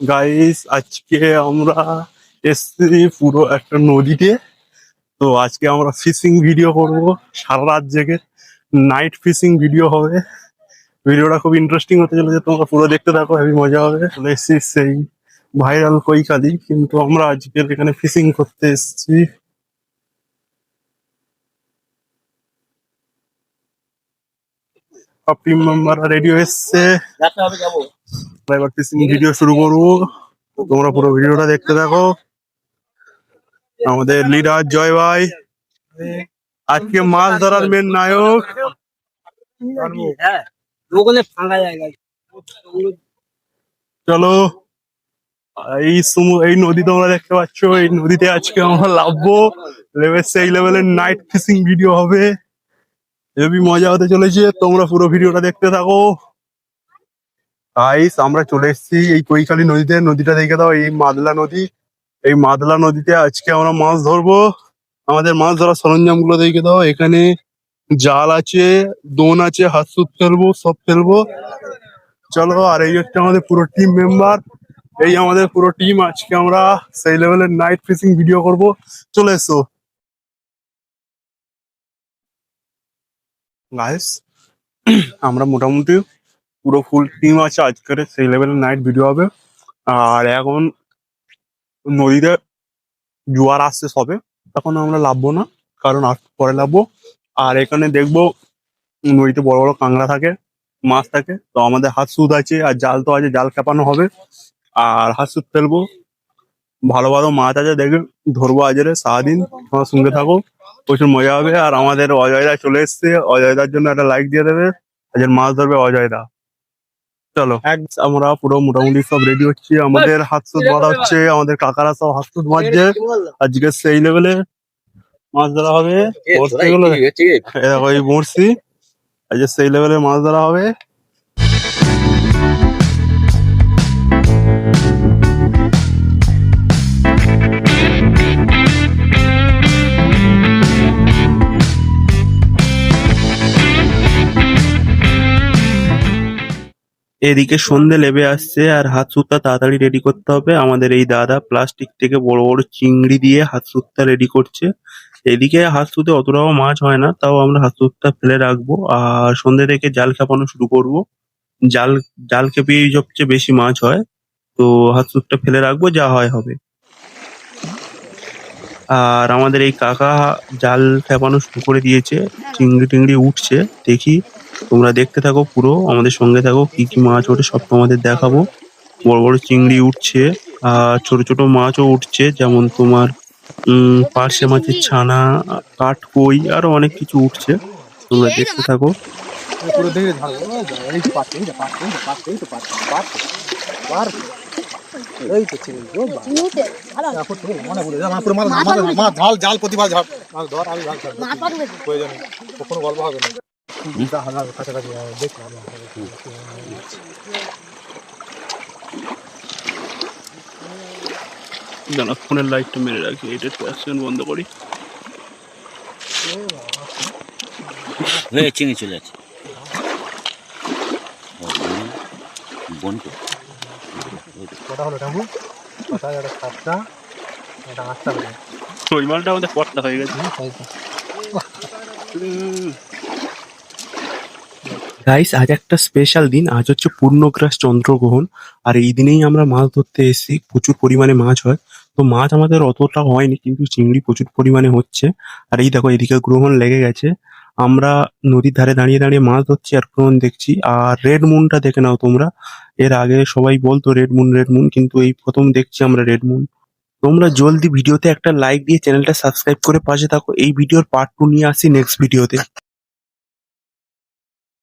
Guys আজকে আমরা এসছি পুরো একটা নদীতে। তো আজকে আমরা ফিশিং ভিডিও করব সারা রাত জেগে। নাইট ফিশিং ভিডিও হবে। ভিডিওটা খুব ইন্টারেস্টিং হতে চলেছে। তোমরা পুরো দেখতে থাকো হেবি মজা হবে। চলে এসছি সেই ভাইরাল কৈকালি কিন্তু আমরা আজকে এখানে ফিশিং করতে এসেছি। সব টিম মেম্বাররা রেডি এসছে আমরা এবার ফিশিং ভিডিও শুরু করব। তোমরা পুরো ভিডিওটা দেখতে থাকো। আমাদের লিডার জয় ভাই। আজকে মাছ ধরার মেন নায়ক। চলো। এই সমু- এই নদী তোমরা দেখতে পাচ্ছ। এই নদীতে আজকে আমরা লাভবো। লেভেল সেই লেভেলের নাইট ফিশিং ভিডিও হবে। হেবি মজা হতে চলেছে তোমরা পুরো ভিডিওটা দেখতে থাকো। গাইস আমরা চলে এসেছি এই কৈখালী নদীতে। নদীটা দেখে দাও, এই মাদলা নদী। এই মাদলা নদীতে আজকে আমরা মাছ ধরবো। আমাদের মাছ ধরার সরঞ্জামগুলো দেখে দাও। এখানে জাল আছে, দোন আছে, হাত সুত ফেলব, সব ফেলব। চলো, আর এই হচ্ছে আমাদের পুরো টিম মেম্বার এই আমাদের পুরো টিম আজকে আমরা সেই লেভেলের নাইট ফিশিং ভিডিও করব। চলে এসো। গাইস আমরা মোটামুটি পুরো ফুল টিম আছে আজকের, সেই লেভেলের নাইট ভিডিও হবে। আর এখন নদীতে জোয়ার আসছে সবে, তখন আমরা লাভবো না, কারণ পরে লাভবো। আর এখানে দেখব নদীতে বড় বড় কাঁকড়া থাকে, মাছ থাকে, তো আমাদের হাত সুদ আছে, আর জাল তো আছে, জাল কাঁপানো হবে। আর হাত সুদ ফেলব। ভালো ভালো মাছ আছে দেখবে ধরবো আজরে সারাদিন, তোমার সঙ্গে থাকো, প্রচুর মজা হবে। আর আমাদের অজয়দা চলে এসছে, অজয়দার জন্য একটা লাইক দিয়ে দেবে। আজকে মাছ ধরবে অজয়দা। চলো। আমরা পুরো মোটামুটি সব রেডি হচ্ছি। আমাদের হাত সুদ বাঁধা হচ্ছে আমাদের কাকারা সব হাত সুদ বাঁধছে। আজকে সেই লেভেলে মাছ ধরা হবে। বড়শি গুলো এই দেখো এই বড়শি আজকে সেই লেভেলে মাছ ধরা হবে। এদিকে সন্ধে লেবে আসছে আর হাত সুতটা তাড়াতাড়ি রেডি করতে হবে। আমাদের এই দাদা প্লাস্টিক থেকে বড় বড় চিংড়ি দিয়ে হাত সুতটা রেডি করছে। এদিকে হাত সুতে অতটাও মাছ হয় না তাও আমরা হাত সুতটা ফেলে রাখব। আর সন্ধে থেকে জাল খেপানো শুরু করব। জাল জাল খেপিয়েই সবচেয়ে বেশি মাছ হয়। তো হাত সুতটা ফেলে রাখব যা হয় হবে। আর আমাদের এই কাকা জাল খেপানো শুরু করে দিয়েছে। চিংড়ি টিংড়ি উঠছে দেখি। তোমরা দেখতে থাকো পুরো আমাদের সঙ্গে থাকো কি কি মাছ ওঠে সব তোমাদের দেখাবো। বড় বড় চিংড়ি উঠছে আর ছোট ছোট মাছও উঠছে যেমন তোমার উম পার্শে মাছের ছানা কাঠকই আরও অনেক কিছু উঠছে। তোমরা দেখতে থাকো। মনে জাল ঝাল ধর আমি কখনো গল্প হবে না। দুটা হাজার কাছাকাছি দেখলাম জানা ফোনের লাইটটা মেরে রাখি এটা অ্যাকশন বন্ধ করি। হয়ে চিনি চলে যাচ্ছে। বোন তো কটা হলো টামু কটা একটা সাতটা একটা আটটা হলো ওই মালটা আমাদের পটটা হয়ে গেছে। তো গাইস আজ একটা স্পেশাল দিন। আজ হচ্ছে পূর্ণগ্রাস চন্দ্রগ্রহণ। আর এই দিনেই আমরা মাছ ধরতে এসেছি। প্রচুর পরিমাণে মাছ হয়। তো মাছ আমাদের অতটা হয়নি, কিন্তু চিংড়ি প্রচুর পরিমাণে হচ্ছে। আর এই দেখো, এদিকে গ্রহণ লেগে গেছে। আমরা নদীর ধারে দাঁড়িয়ে দাঁড়িয়ে মাছ ধরছি আর গ্রহণ দেখছি। আর রেড মুনটা দেখে নাও তোমরা। এর আগে সবাই বলতো রেড মুন রেড মুন কিন্তু এই প্রথম দেখছি আমরা রেড মুন তোমরা জলদি ভিডিওতে একটা লাইক দিয়ে চ্যানেলটা সাবস্ক্রাইব করে পাশে থাকো। এই ভিডিওর পার্ট টু নিয়ে আসি নেক্সট ভিডিওতে